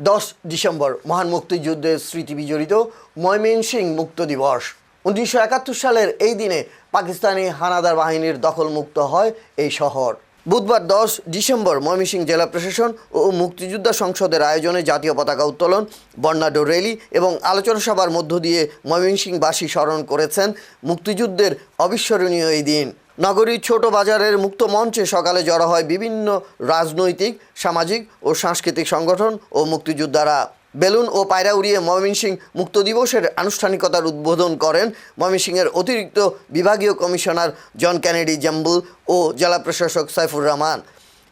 দশ ডিসেম্বর মহান মুক্তিযুদ্ধের স্মৃতি বিজড়িত ময়মনসিং মুক্ত দিবস। উনিশশো একাত্তর সালের এই দিনে পাকিস্তানি হানাদার বাহিনীর দখলমুক্ত হয় এই শহর। বুধবার দশ ডিসেম্বর ময়মনসিংহ জেলা প্রশাসন ও মুক্তিযোদ্ধা সংসদের আয়োজনে জাতীয় পতাকা উত্তোলন, বর্ণাঢ্য র্যালি এবং আলোচনা সভার মধ্য দিয়ে ময়মনসিংহবাসী স্মরণ করেছেন মুক্তিযুদ্ধের অবিস্মরণীয় এই দিন। নগরীর ছোট বাজারের মুক্ত মঞ্চে সকালে জড়ো হয় বিভিন্ন রাজনৈতিক, সামাজিক ও সাংস্কৃতিক সংগঠন ও মুক্তিযোদ্ধারা। বেলুন ও পায়রা উড়িয়ে ময়মনসিংহ মুক্ত দিবসের আনুষ্ঠানিকতার উদ্বোধন করেন ময়মনসিংহের অতিরিক্ত বিভাগীয় কমিশনার জন ক্যানেডি জাম্বুল ও জেলা প্রশাসক সাইফুর রহমান।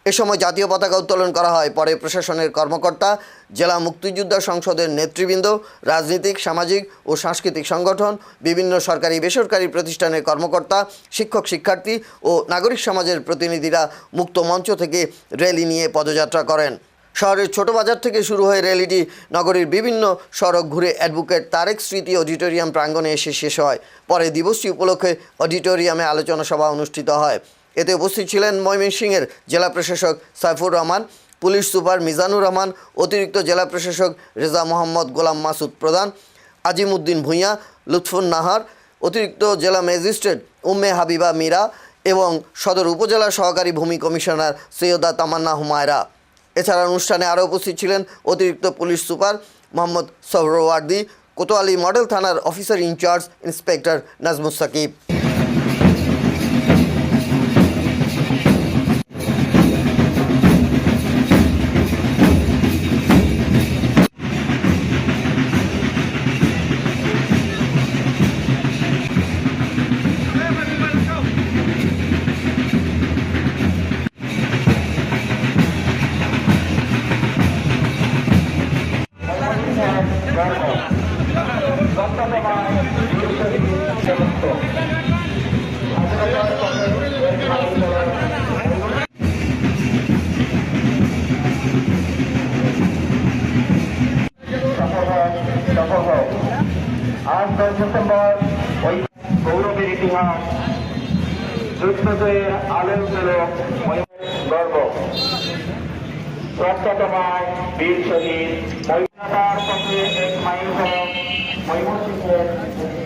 এ সময় জাতীয় পতাকা উত্তোলন করা হয়। পরে প্রশাসনের কর্মকর্তা, জেলা মুক্তিযোদ্ধা সংসদের নেতৃবৃন্দ, রাজনৈতিক, সামাজিক ও সাংস্কৃতিক সংগঠন, বিভিন্ন সরকারি, বেসরকারি প্রতিষ্ঠানের কর্মকর্তা, শিক্ষক, শিক্ষার্থী ও নাগরিক সমাজের প্রতিনিধিরা মুক্ত মঞ্চ থেকে র্যালি নিয়ে পদযাত্রা করেন। শহরের ছোট বাজার থেকে শুরু হয়ে র্যালিটি নগরীর বিভিন্ন সড়ক ঘুরে অ্যাডভোকেট তারেক স্মৃতি অডিটোরিয়াম প্রাঙ্গণে এসে শেষ হয়। পরে দিবসটি উপলক্ষে অডিটোরিয়ামে আলোচনা সভা অনুষ্ঠিত হয়। এতে উপস্থিত ছিলেন ময়মনসিংহের জেলা প্রশাসক সাইফুর রহমান, পুলিশ সুপার মিজানুর রহমান, অতিরিক্ত জেলা প্রশাসক রেজা মোহাম্মদ গোলাম মাসুদ প্রধান আজিমউদ্দিন ভূঁইয়া, লুৎফুন নাহার, অতিরিক্ত জেলা ম্যাজিস্ট্রেট উম্মে হাবিবা মীরা এবং সদর উপজেলা সহকারী ভূমি কমিশনার সৈয়দা তামান্না হুমায়রা। এছাড়া অনুষ্ঠানে আরও উপস্থিত ছিলেন অতিরিক্ত police super Mohammad Suhrawardy, Kotwali model থানার officer in-charge inspector Nazmus Sakib. আজ দশ ডিসেম্বর ওই গৌরবের ইতিহাস যুদ্ধজয়ের আলোক পেল গর্ব। রক্ততমায় বীর শহীদ सके एक माइंड हो वही